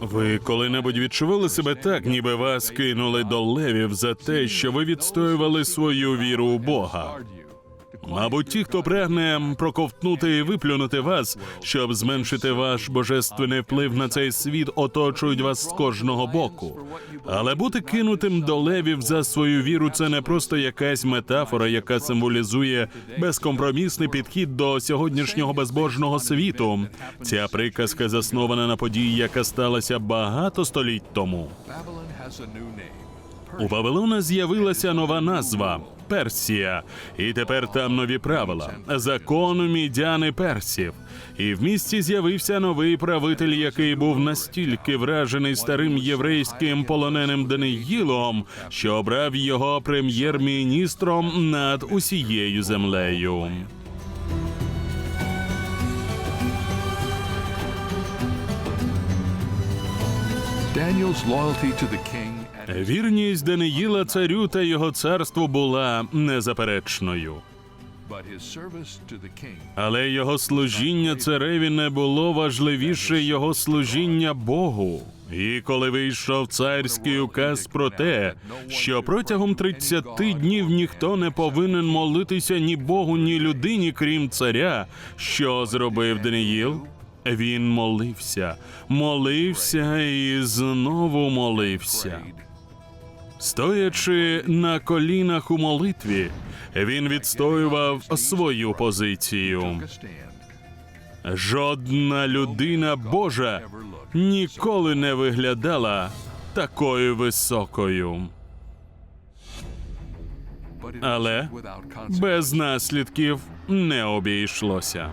Ви коли-небудь відчували себе так, ніби вас кинули до левів за те, що ви відстоювали свою віру у Бога? Мабуть, ті, хто прагне проковтнути і виплюнути вас, щоб зменшити ваш божественний вплив на цей світ, оточують вас з кожного боку. Але бути кинутим до левів за свою віру це не просто якась метафора, яка символізує безкомпромісний підхід до сьогоднішнього безбожного світу. Ця приказка заснована на події, яка сталася багато століть тому. У Вавилона з'явилася нова назва Персія, і тепер там нові правила закон мідяни персів. І в місті з'явився новий правитель, який був настільки вражений старим єврейським полоненим Даниїлом, що обрав його прем'єр-міністром над усією землею. Daniel's loyalty to Вірність Даниїла царю та його царству була незаперечною. Але його служіння цареві не було важливіше його служіння Богу. І коли вийшов царський указ про те, що протягом 30 днів ніхто не повинен молитися ні Богу, ні людині, крім царя, що зробив Даниїл? Він молився, молився і знову молився. Стоячи на колінах у молитві, він відстоював свою позицію. Жодна людина Божа ніколи не виглядала такою високою, але без наслідків не обійшлося.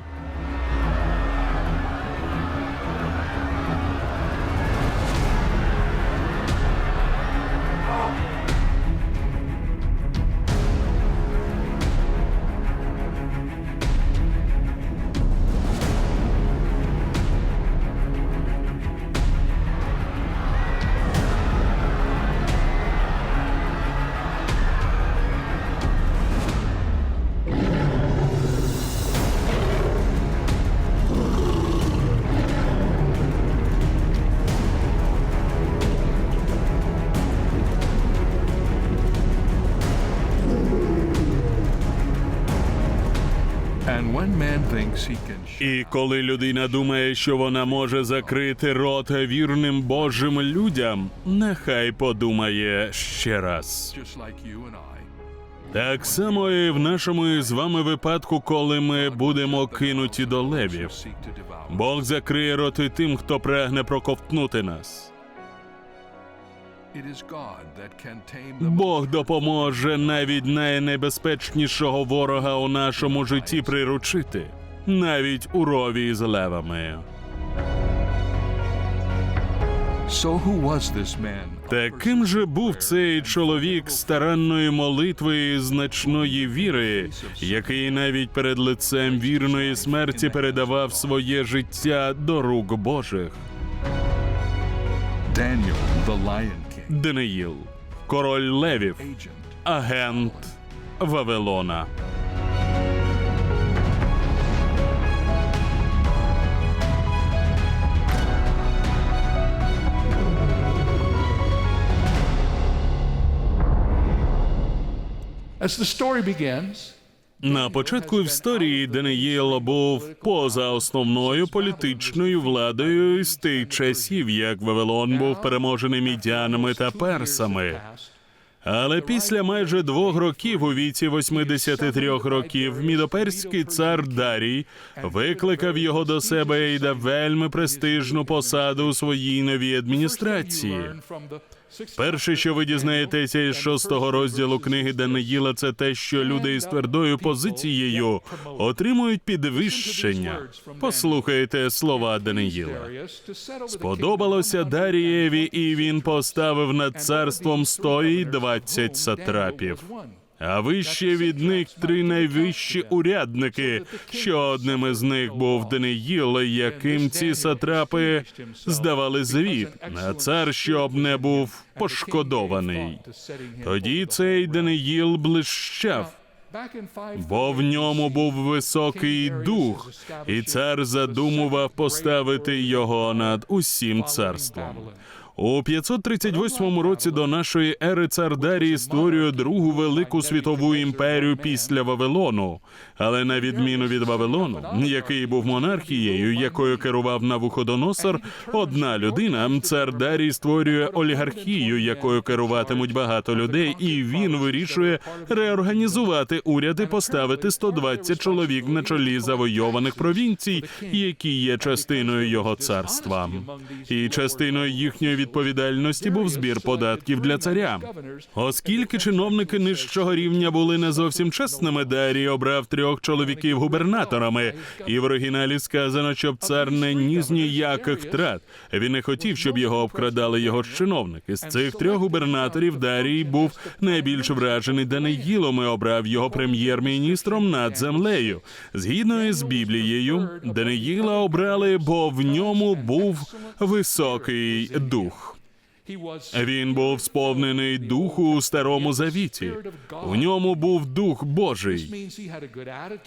І коли людина думає, що вона може закрити рота вірним Божим людям, нехай подумає ще раз. Так само і в нашому з вами випадку, коли ми будемо кинуті до левів. Бог закриє роти тим, хто прагне проковтнути нас. Бог допоможе навіть найнебезпечнішого ворога у нашому житті приручити, навіть у рові з левами. So who was this man? Таким же був цей чоловік старанної молитви і значної віри, який навіть перед лицем вірної смерті передавав своє життя до рук Божих. Daniel, the Lion Даниїл, король левів, agent. агент Вавилона. As the story begins, На початку історії Даниїл був поза основною політичною владою з тих часів, як Вавилон був переможений мідянами та персами. Але після майже двох років у віці 83 років мідоперський цар Дарій викликав його до себе і дав вельми престижну посаду у своїй новій адміністрації. Перше, що ви дізнаєтеся із шостого розділу книги Даниїла, це те, що люди із твердою позицією отримують підвищення. Послухайте слова Даниїла. Сподобалося Дарієві, і він поставив над царством сто і двадцять сатрапів. А вище від них три найвищі урядники, що одним із них був Даниїл, яким ці сатрапи здавали звіт, а цар, щоб не був пошкодований. Тоді цей Даниїл блищав, бо в ньому був високий дух, і цар задумував поставити його над усім царством. У 538 році до нашої ери цар Дарій створює другу велику світову імперію після Вавилону. Але на відміну від Вавилону, який був монархією, якою керував Навуходоносор, одна людина, цар Дарій створює олігархію, якою керуватимуть багато людей, і він вирішує реорганізувати уряд і поставити 120 чоловік на чолі завойованих провінцій, які є частиною його царства. І частиною їхньої відповідальності був збір податків для царя. Оскільки чиновники нижчого рівня були не зовсім чесними, Дарій обрав трьох чоловіків губернаторами, і в оригіналі сказано, щоб цар не ніс ніяких втрат. Він не хотів, щоб його обкрадали його ж чиновники. З цих трьох губернаторів Дарій був найбільш вражений Даниїлом і обрав його прем'єр-міністром над землею. Згідно із Біблією, Даниїла обрали, бо в ньому був високий дух. Він був сповнений духу у старому завіті. У ньому був дух Божий.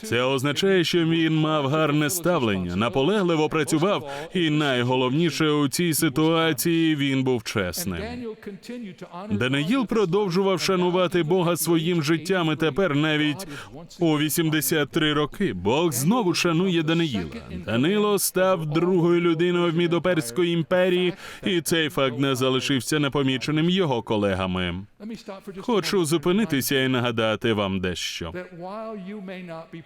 Це означає, що він мав гарне ставлення, наполегливо працював, і найголовніше у цій ситуації він був чесним. Даниїл продовжував шанувати Бога своїм життям і тепер навіть у 83 роки. Бог знову шанує Даниїла. Данило став другою людиною в Мідоперської імперії, і цей факт не залишився непоміченим його колегами. Хочу зупинитися і нагадати вам дещо.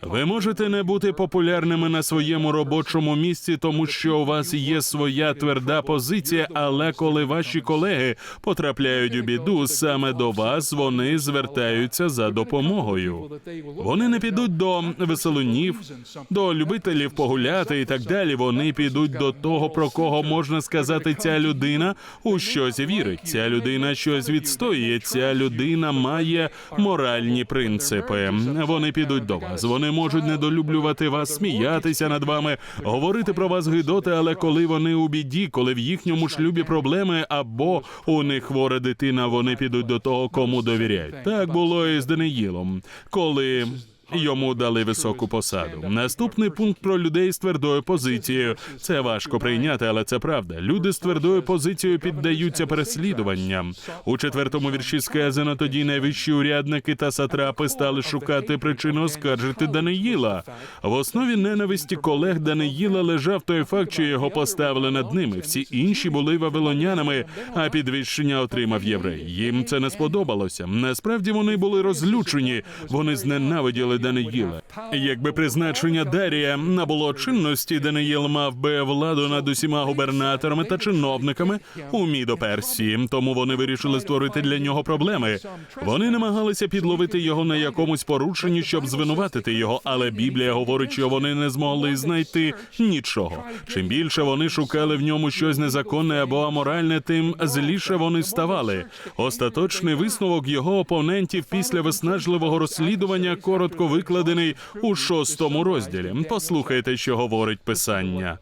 Ви можете не бути популярними на своєму робочому місці, тому що у вас є своя тверда позиція, але коли ваші колеги потрапляють у біду, саме до вас вони звертаються за допомогою. Вони не підуть до веселунів, до любителів погуляти і так далі. Вони підуть до того, про кого можна сказати, ця людина у щось вірить. Ця людина щось відстоює. Ця людина має моральні принципи. Вони підуть до вас. Вони можуть недолюблювати вас, сміятися над вами, говорити про вас гидоти, але коли вони у біді, коли в їхньому шлюбі проблеми або у них хвора дитина, вони підуть до того, кому довіряють. Так було і з Даниїлом, коли. Йому дали високу посаду. Наступний пункт про людей з твердою позицією. Це важко прийняти, але це правда. Люди з твердою позицією піддаються переслідуванням. У четвертому вірші сказано тоді найвищі урядники та сатрапи стали шукати причину оскаржити Даниїла. В основі ненависті колег Даниїла лежав той факт, що його поставили над ними. Всі інші були вавилонянами, а підвищення отримав єврей. Їм це не сподобалося. Насправді вони були розлючені. Вони зненавиділи Даниїла. Якби призначення Дарія набуло чинності, Даниїл мав би владу над усіма губернаторами та чиновниками у Мідоперсії. Тому вони вирішили створити для нього проблеми. Вони намагалися підловити його на якомусь порушенні, щоб звинуватити його. Але Біблія говорить, що вони не змогли знайти нічого. Чим більше вони шукали в ньому щось незаконне або аморальне, тим зліше вони ставали. Остаточний висновок його опонентів після виснажливого розслідування коротко викладений у шостому розділі. Послухайте, що говорить писання.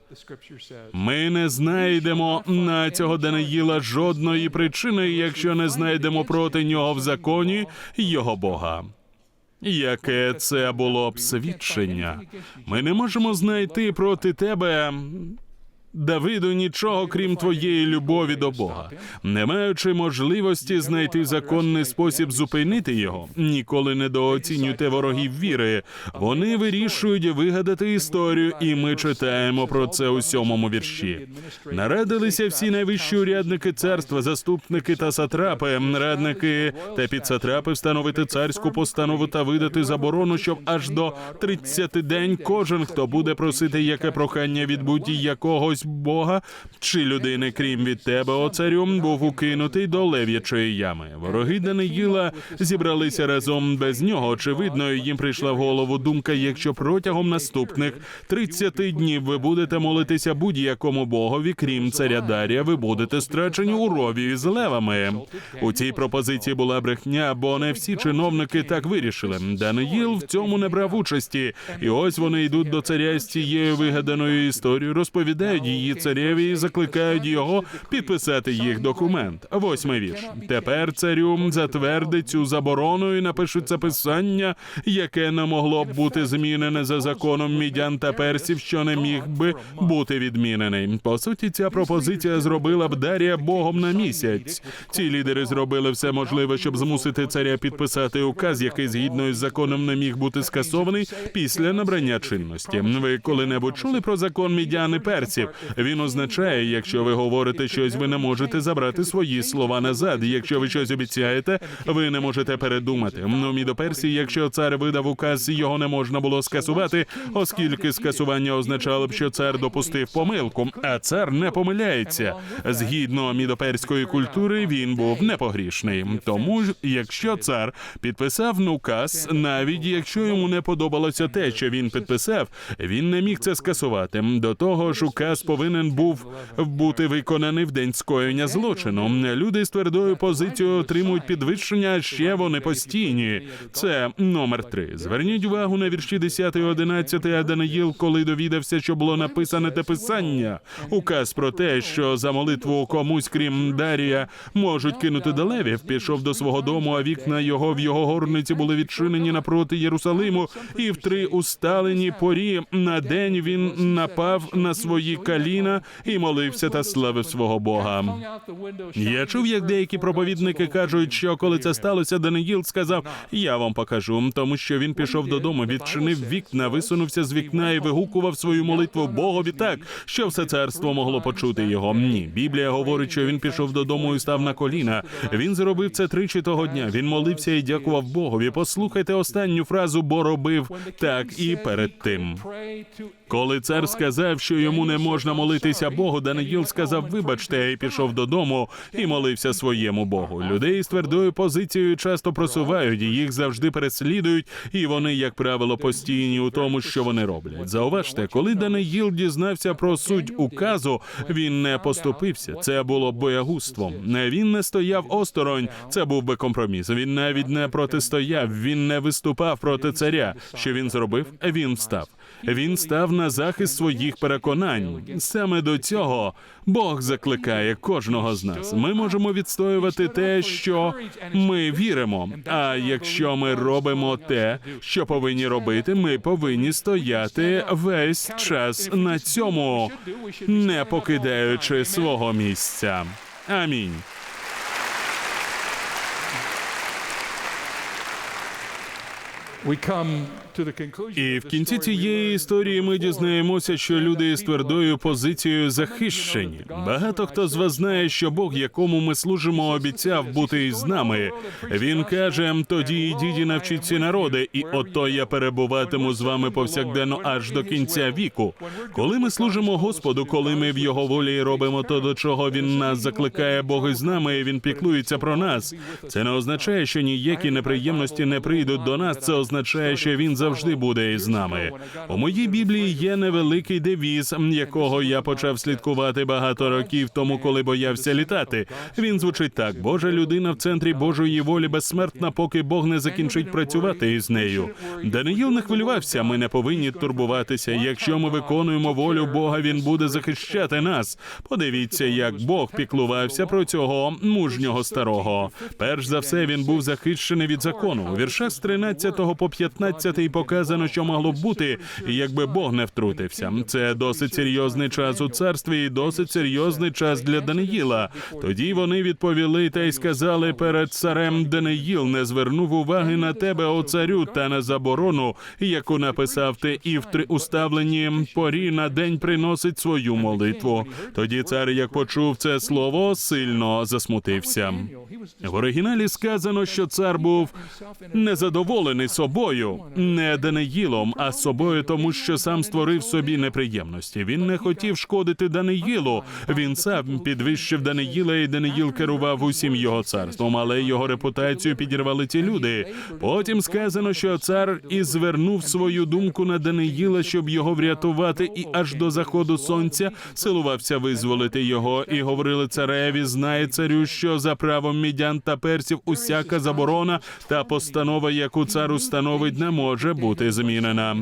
Ми не знайдемо на цього Даниїла жодної причини, якщо не знайдемо проти нього в законі його Бога. Яке це було б свідчення? Ми не можемо знайти проти тебе. Давиду нічого крім твоєї любові до Бога, не маючи можливості знайти законний спосіб зупинити його, ніколи недооцінюйте ворогів віри. Вони вирішують вигадати історію, і ми читаємо про це у сьомому вірші. Нарадилися всі найвищі урядники царства, заступники та сатрапи, радники та підсатрапи встановити царську постанову та видати заборону, щоб аж до 30 день кожен, хто буде просити яке прохання від будь-якогось Бога чи людини, крім від тебе, о царю, був укинутий до лев'ячої ями. Вороги Даниїла зібралися разом без нього. Очевидно, їм прийшла в голову думка: якщо протягом наступних 30 днів ви будете молитися будь-якому богові, крім царя Дарія, ви будете страчені у рові з левами. У цій пропозиції була брехня, бо не всі чиновники так вирішили. Даниїл в цьому не брав участі, і ось вони йдуть до царя з цією вигаданою історією, розповідають її цареві і закликають його підписати їх документ. Восьмий вірш. Тепер царю затвердить цю заборону і напишуть це писання, яке не могло б бути змінене за законом мідян та персів, що не міг би бути відмінений. По суті, ця пропозиція зробила б Дарія богом на місяць. Ці лідери зробили все можливе, щоб змусити царя підписати указ, який згідно із законом не міг бути скасований після набрання чинності. Ви коли-небудь чули про закон мідян і персів? Він означає, якщо ви говорите щось, ви не можете забрати свої слова назад. Якщо ви щось обіцяєте, ви не можете передумати. Ну, мідоперсії, якщо цар видав указ, його не можна було скасувати, оскільки скасування означало б, що цар допустив помилку, а цар не помиляється. Згідно мідоперської культури, він був непогрішний. Тому ж, якщо цар підписав указ, навіть якщо йому не подобалося те, що він підписав, він не міг це скасувати. До того ж, указ повинен був бути виконаний в день скоєння злочину. Люди з твердою позицією отримують підвищення, ще вони постійні. Це номер три. Зверніть увагу на вірші 10 і 11 а Даниїл, коли довідався, що було написане те писання. Указ про те, що за молитву комусь, крім Дарія, можуть кинути до левів, пішов до свого дому, а вікна його в його горниці були відчинені напроти Єрусалиму, і в три усталені порі на день він напав на свої каліна і молився та славив свого Бога. Я чув, як деякі проповідники кажуть, що коли це сталося, Даниїл сказав: Я вам покажу, тому що він пішов додому, відчинив вікна, висунувся з вікна і вигукував свою молитву Богові так, що все царство могло почути його. Ні, Біблія говорить, що він пішов додому і став на коліна. Він зробив це тричі того дня. Він молився і дякував Богові. Послухайте останню фразу, бо робив так і перед тим. Коли цар сказав, що йому не можна молитися Богу, Даниїл сказав: Вибачте, і пішов додому і молився своєму Богу. Людей з твердою позицією часто просувають, їх завжди переслідують, і вони, як правило, постійні у тому, що вони роблять. Зауважте, коли Даниїл дізнався про суть указу, він не поступився. Це було боягузтвом. Він не стояв осторонь. Це був би компроміс. Він навіть не протистояв. Він не виступав проти царя. Що він зробив? Він встав. Він став на захист своїх переконань. Саме до цього Бог закликає кожного з нас. Ми можемо відстоювати те, що ми віримо. А якщо ми робимо те, що повинні робити, ми повинні стояти весь час на цьому, не покидаючи свого місця. Амінь. І в кінці цієї історії ми дізнаємося, що люди з твердою позицією захищені. Багато хто з вас знає, що Бог, якому ми служимо, обіцяв бути із нами. Він каже: тоді йдіть і навчіться народи, і ото я перебуватиму з вами повсякденно аж до кінця віку. Коли ми служимо Господу, коли ми в його волі робимо то, до чого він нас закликає, Бог із нами, і він піклується про нас. Це не означає, що ніякі неприємності не прийдуть до нас. Це означає, що він завжди буде із нами. У моїй біблії є невеликий девіз, якого я почав слідкувати багато років тому, коли боявся літати. Він звучить так: Божа людина в центрі Божої волі безсмертна, поки Бог не закінчить працювати із нею. Даниїл не хвилювався. Ми не повинні турбуватися. Якщо ми виконуємо волю Бога, він буде захищати нас. Подивіться, як Бог піклувався про цього мужнього старого. Перш за все, він був захищений від закону. У віршах з 13 по 15 показано, що могло б бути, якби Бог не втрутився. Це досить серйозний час у царстві і досить серйозний час для Даниїла. Тоді вони відповіли та й сказали перед царем Даниїл не звернув уваги на тебе, о царю, та на заборону, яку написав ти, і в три уставлені порі на день приносить свою молитву. Тоді цар, як почув це слово, сильно засмутився. В оригіналі сказано, що цар був незадоволений собою, Даниїлом, а собою, тому що сам створив собі неприємності. Він не хотів шкодити Даниїлу. Він сам підвищив Даниїла, і Даниїл керував усім його царством, але його репутацію підірвали ті люди. Потім сказано, що цар і звернув свою думку на Даниїла, щоб його врятувати, і аж до заходу сонця силувався визволити його. І говорили цареві, знає царю, що за правом мідян та персів усяка заборона та постанова, яку цар установить, не може бути змінена.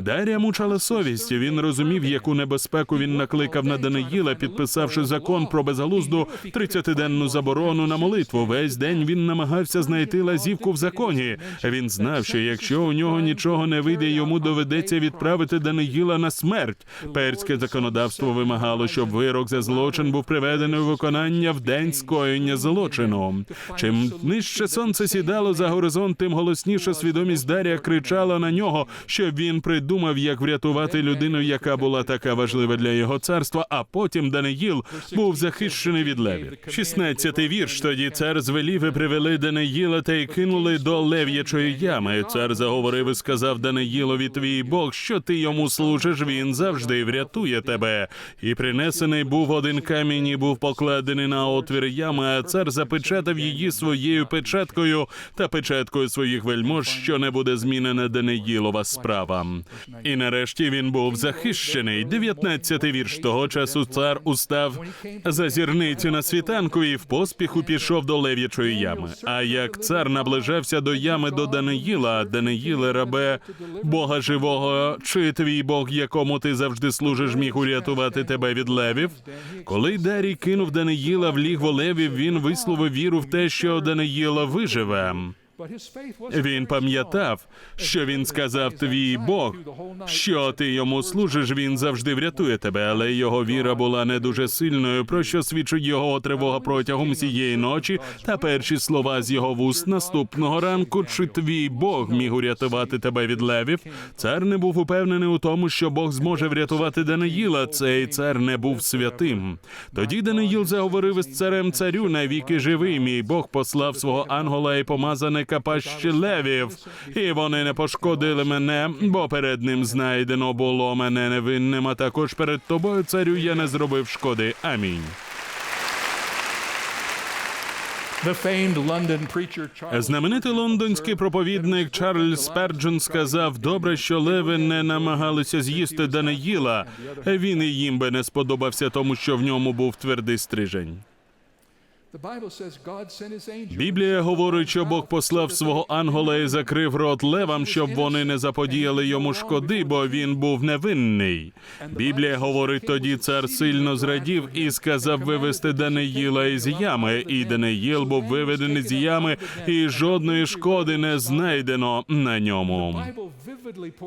Дарія мучала совість. Він розумів, яку небезпеку він накликав на Даниїла, підписавши закон про безглузду 30-денну заборону на молитву. Весь день він намагався знайти лазівку в законі. Він знав, що якщо у нього нічого не вийде, йому доведеться відправити Даниїла на смерть. Перське законодавство вимагало, щоб вирок за злочин був приведений у виконання в день скоєння злочину. Чим нижче сонце сідало за горизонт, тим голосніше свідомість Дарія кричала на нього, щоб він придумав, як врятувати людину, яка була така важлива для його царства. А потім Даниїл був захищений від левів. 16-й вірш. Тоді цар звелів і привели Даниїла та й кинули до лев'ячої ями. Цар заговорив і сказав Даниїлові, твій Бог, що ти йому служиш, він завжди врятує тебе. І принесений був один камінь, і був покладений на отвір ями, а цар запечатав її своєю печаткою та печаткою своїх вельмож, що не буде змінена Даниїлова справа. І нарешті він був захищений. 19-й вірш того часу цар устав за зірницю на світанку і в поспіху пішов до лев'ячої ями. А як цар наближався до ями до Даниїла, Даниїле, рабе Бога живого, чи твій Бог, якому ти завжди служиш, міг урятувати тебе від левів? Коли Дарій кинув Даниїла в лігво левів, він висловив віру в те, що Даниїла виживе. Він пам'ятав, що він сказав твій Бог, що ти йому служиш, він завжди врятує тебе, але його віра була не дуже сильною, про що свідчить його тривога протягом цієї ночі та перші слова з його вуст наступного ранку. Чи твій Бог міг урятувати тебе від левів? Цар не був упевнений у тому, що Бог зможе врятувати Даниїла. Цей цар не був святим. Тоді Даниїл заговорив із царем царю навіки живий. Мій Бог послав свого ангела і помазаника пащі левів, і вони не пошкодили мене, бо перед ним знайдено було мене невинним, а також перед тобою, царю, я не зробив шкоди. Амінь. Знаменитий лондонський проповідник Чарльз Сперджен сказав: добре, що леви не намагалися з'їсти Даниїла. Він і їм би не сподобався, тому що в ньому був твердий стрижень. Біблія говорить, що Бог послав свого ангела і закрив рот левам, щоб вони не заподіяли йому шкоди, бо він був невинний. Біблія говорить, тоді цар сильно зрадів і сказав вивести Даниїла із ями, і Даниїл був виведений з ями, і жодної шкоди не знайдено на ньому.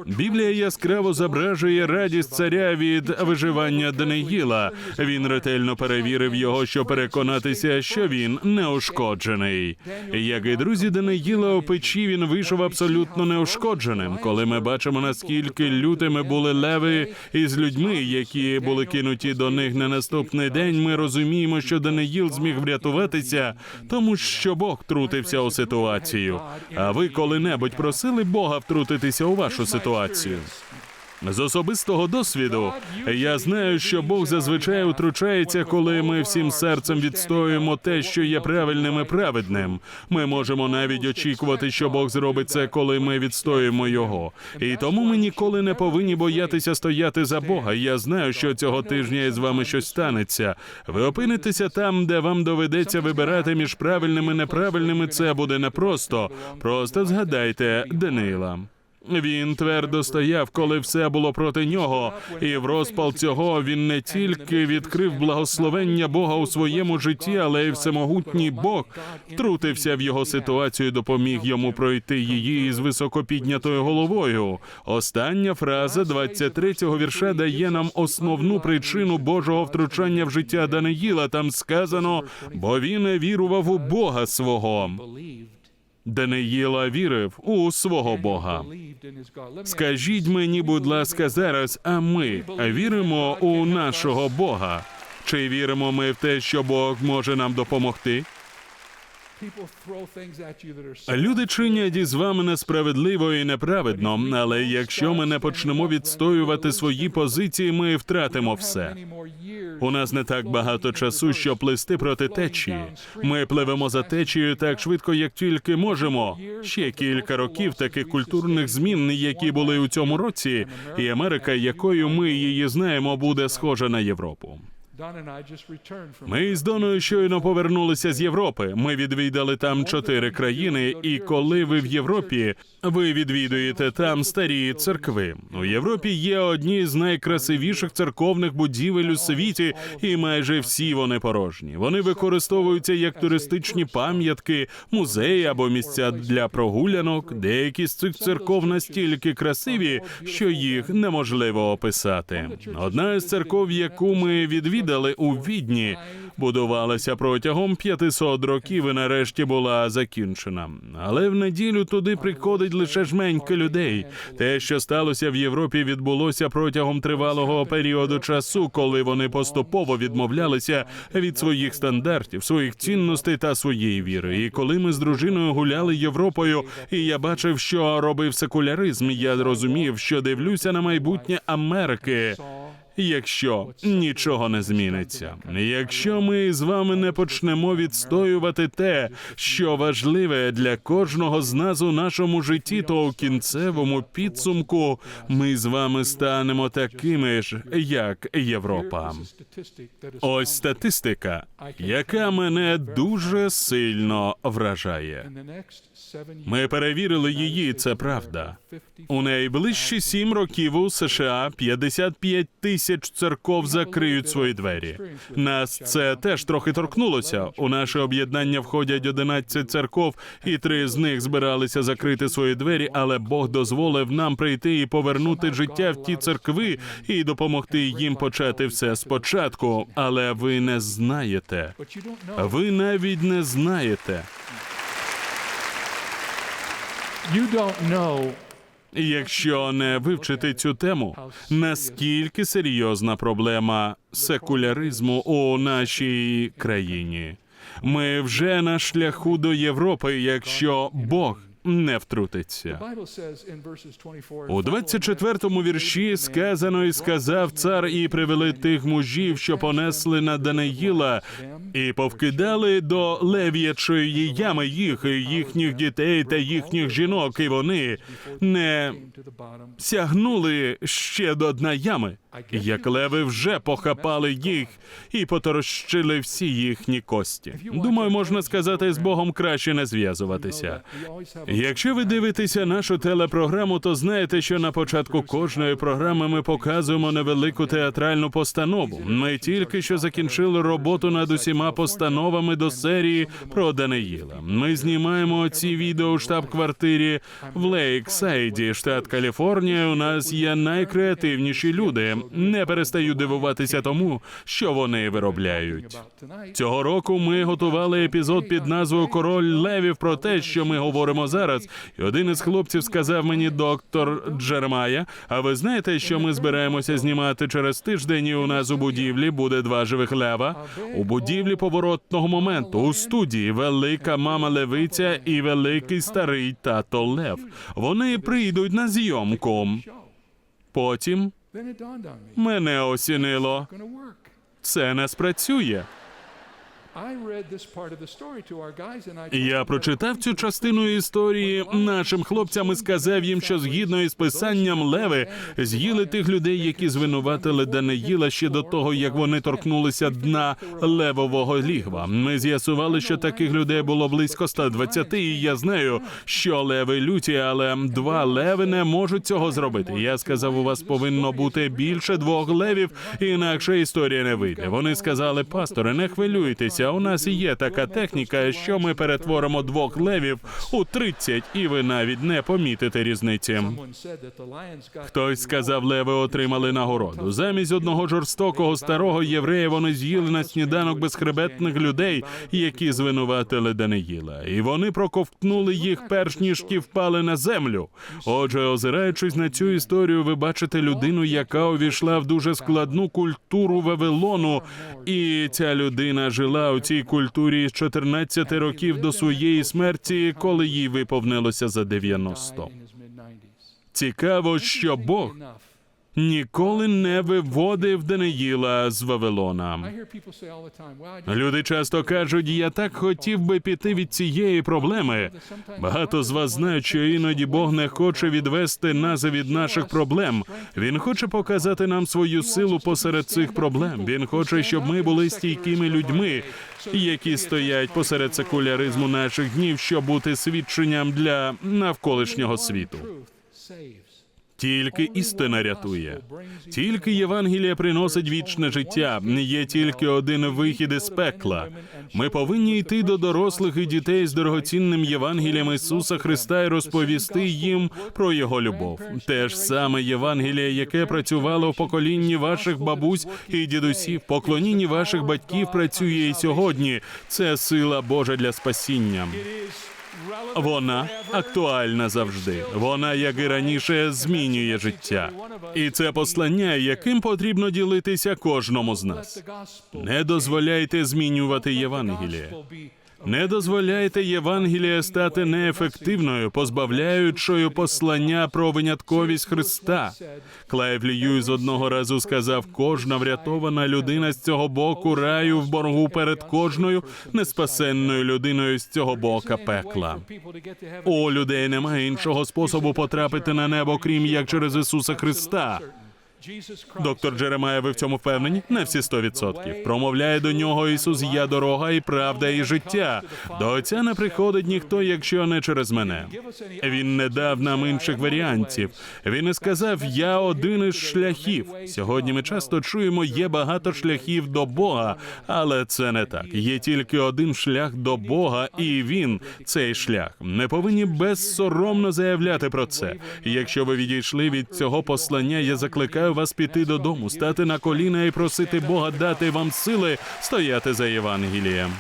Біблія яскраво зображує радість царя від виживання Даниїла. Він ретельно перевірив його, щоб переконатися, що він неушкоджений. Як і друзі Даниїла у печі, він вийшов абсолютно неушкодженим. Коли ми бачимо, наскільки лютими були леви із людьми, які були кинуті до них на наступний день, ми розуміємо, що Даниїл зміг врятуватися, тому що Бог втрутився у ситуацію. А ви коли-небудь просили Бога втрутитися у вашу ситуацію? З особистого досвіду я знаю, що Бог зазвичай утручається, коли ми всім серцем відстоюємо те, що є правильним і праведним. Ми можемо навіть очікувати, що Бог зробить це, коли ми відстоюємо його. І тому ми ніколи не повинні боятися стояти за Бога. Я знаю, що цього тижня із вами щось станеться. Ви опинитеся там, де вам доведеться вибирати між правильними і неправильними. Це буде непросто. Просто згадайте Данила. Він твердо стояв, коли все було проти нього, і в розпал цього він не тільки відкрив благословення Бога у своєму житті, але й всемогутній Бог втрутився в його ситуацію, допоміг йому пройти її із високо піднятою головою. Остання фраза 23-го вірша дає нам основну причину Божого втручання в життя Даниїла. Там сказано, бо він не вірував у Бога свого. Даниїла вірив у свого Бога. Скажіть мені, будь ласка, зараз, а ми віримо у нашого Бога? Чи віримо ми в те, що Бог може нам допомогти? Люди чинять із вами несправедливо і неправедно, але якщо ми не почнемо відстоювати свої позиції, ми втратимо все. У нас не так багато часу, щоб плисти проти течії. Ми пливемо за течією так швидко, як тільки можемо. Ще кілька років таких культурних змін, які були у цьому році, і Америка, якою ми її знаємо, буде схожа на Європу. Ми з Доною щойно повернулися з Європи. Ми відвідали там чотири країни. І коли ви в Європі, ви відвідуєте там старі церкви. У Європі є одні з найкрасивіших церковних будівель у світі, і майже всі вони порожні. Вони використовуються як туристичні пам'ятки, музеї або місця для прогулянок. Деякі з цих церков настільки красиві, що їх неможливо описати. Одна з церков, яку ми відвідали у Відні, будувалася протягом 500 років і нарешті була закінчена. Але в неділю туди приходить лише жменька людей. Те, що сталося в Європі, відбулося протягом тривалого періоду часу, коли вони поступово відмовлялися від своїх стандартів, своїх цінностей та своєї віри. І коли ми з дружиною гуляли Європою, і я бачив, що робив секуляризм, я зрозумів, що дивлюся на майбутнє Америки. Якщо нічого не зміниться, якщо ми з вами не почнемо відстоювати те, що важливе для кожного з нас у нашому житті, то у кінцевому підсумку ми з вами станемо такими ж, як Європа. Ось статистика, яка мене дуже сильно вражає. Ми перевірили її, це правда. У найближчі сім років у США 55 тисяч церков закриють свої двері. Нас це теж трохи торкнулося. У наше об'єднання входять 11 церков, і три з них збиралися закрити свої двері, але Бог дозволив нам прийти і повернути життя в ті церкви і допомогти їм почати все спочатку. Але ви не знаєте. Ви навіть не знаєте. You Якщо не вивчити цю тему, наскільки серйозна проблема секуляризму у нашій країні? Ми вже на шляху до Європи, якщо Бог не втрутиться. У 24-му вірші сказано і сказав цар, і привели тих мужів, що понесли на Даниїла, і повкидали до лев'ячої ями їх, і їхніх дітей та їхніх жінок, і вони не сягнули ще до дна ями. Як леви вже похапали їх і поторощили всі їхні кості. Думаю, можна сказати, з Богом краще не зв'язуватися. Якщо ви дивитеся нашу телепрограму, то знаєте, що на початку кожної програми ми показуємо невелику театральну постанову. Ми тільки що закінчили роботу над усіма постановами до серії про Даниїла. Ми знімаємо ці відео у штаб-квартирі в Лейксайді, штат Каліфорнія. У нас є найкреативніші люди. Не перестаю дивуватися тому, що вони виробляють. Цього року ми готували епізод під назвою Король Левів про те, що ми говоримо зараз. І один із хлопців сказав мені, доктор Джеремая, а ви знаєте, що ми збираємося знімати через тиждень? і У нас у будівлі буде два живих лева. У будівлі поворотного моменту у студії велика мама левиця і великий старий тато Лев. Вони прийдуть на зйомку. Потім Мене осінило. Це не спрацює. Я прочитав цю частину історії нашим хлопцям і сказав їм, що згідно із писанням леви з'їли тих людей, які звинуватили Даниїла ще до того, як вони торкнулися дна левового лігва. Ми з'ясували, що таких людей було близько 120, і я знаю, що леви люті, але два леви не можуть цього зробити. Я сказав, у вас повинно бути більше двох левів, інакше історія не вийде. Вони сказали, пасторе, не хвилюйтеся. У нас є така техніка, що ми перетворимо двох левів у 30, і ви навіть не помітите різниці. Хтось сказав, леви отримали нагороду. Замість одного жорстокого старого єврея вони з'їли на сніданок безхребетних людей, які звинуватили Даниїла. І вони проковтнули їх перш ніж ті впали на землю. Отже, озираючись на цю історію, ви бачите людину, яка увійшла в дуже складну культуру Вавилону, і ця людина жила у цій культурі з 14 років до своєї смерті, коли їй виповнилося за 90. in his mid 90s. Цікаво, що Бог. Ніколи не виводив Даниїла з Вавилона. Люди часто кажуть, я так хотів би піти від цієї проблеми. Багато з вас знають, що іноді Бог не хоче відвести нас від наших проблем. Він хоче показати нам свою силу посеред цих проблем. Він хоче, щоб ми були стійкими людьми, які стоять посеред секуляризму наших днів, щоб бути свідченням для навколишнього світу. Тільки істина рятує. Тільки Євангелія приносить вічне життя. Є тільки один вихід із пекла. Ми повинні йти до дорослих і дітей з дорогоцінним Євангелієм Ісуса Христа і розповісти їм про Його любов. Те ж саме Євангеліє, яке працювало в поколінні ваших бабусь і дідусів, поклонінні ваших батьків працює і сьогодні. Це сила Божа для спасіння. Вона актуальна завжди. Вона, як і раніше, змінює життя. І це послання, яким потрібно ділитися кожному з нас. Не дозволяйте змінювати Євангеліє. Не дозволяйте Євангелія стати неефективною, позбавляючою послання про винятковість Христа. Клайв Льюіс одного разу сказав: кожна врятована людина з цього боку раю в боргу перед кожною неспасенною людиною з цього бока пекла. У людей немає іншого способу потрапити на небо, крім як через Ісуса Христа. Доктор Джеремая, ви в цьому впевнені? Не всі 100%. Промовляє до нього Ісус, я дорога і правда, і життя. До Отця не приходить ніхто, якщо не через мене. Він не дав нам інших варіантів. Він не сказав, я один із шляхів. Сьогодні ми часто чуємо, є багато шляхів до Бога, але це не так. Є тільки один шлях до Бога, і він цей шлях. Не повинні безсоромно заявляти про це. Якщо ви відійшли від цього послання, я закликаю вас піти додому, стати на коліна і просити Бога дати вам сили стояти за Євангелієм.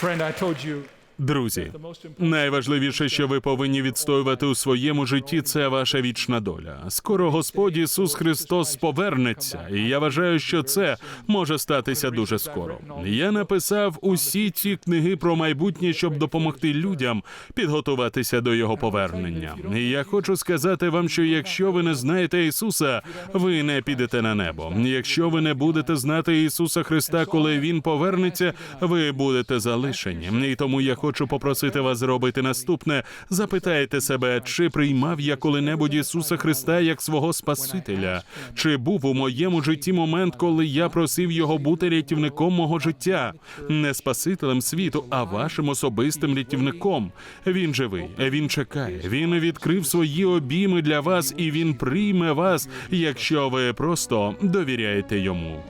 Friend, I told you Друзі, найважливіше, що ви повинні відстоювати у своєму житті, це ваша вічна доля. Скоро Господь Ісус Христос повернеться, і я вважаю, що це може статися дуже скоро. Я написав усі ці книги про майбутнє, щоб допомогти людям підготуватися до його повернення. І я хочу сказати вам, що якщо ви не знаєте Ісуса, ви не підете на небо. Якщо ви не будете знати Ісуса Христа, коли Він повернеться, ви будете залишені. І тому я хочу попросити вас зробити наступне: запитайте себе, чи приймав я коли-небудь Ісуса Христа як свого Спасителя? Чи був у моєму житті момент, коли я просив його бути рятівником мого життя, не Спасителем світу, а вашим особистим рятівником? Він живий, він чекає. Він відкрив свої обійми для вас, і він прийме вас, якщо ви просто довіряєте йому.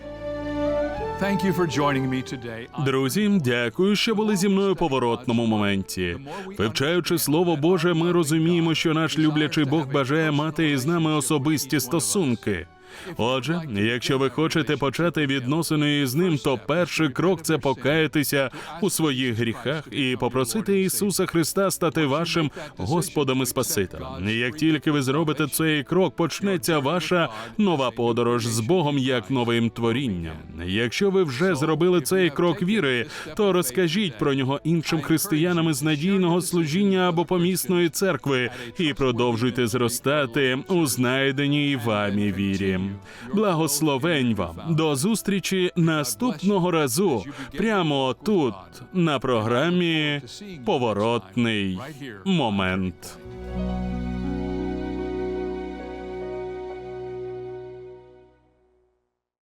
Друзі, дякую, що були зі мною поворотному моменті. Вивчаючи слово Боже, ми розуміємо, що наш люблячий Бог бажає мати із нами особисті стосунки. Отже, якщо ви хочете почати відносини із ним, то перший крок це покаятися у своїх гріхах і попросити Ісуса Христа стати вашим Господом і Спасителем. Як тільки ви зробите цей крок, почнеться ваша нова подорож з Богом як новим творінням. Якщо ви вже зробили цей крок віри, то розкажіть про нього іншим християнам із надійного служіння або помісної церкви і продовжуйте зростати у знайденій вамі вірі. Благословень вам до зустрічі наступного разу, прямо тут, на програмі Поворотний момент.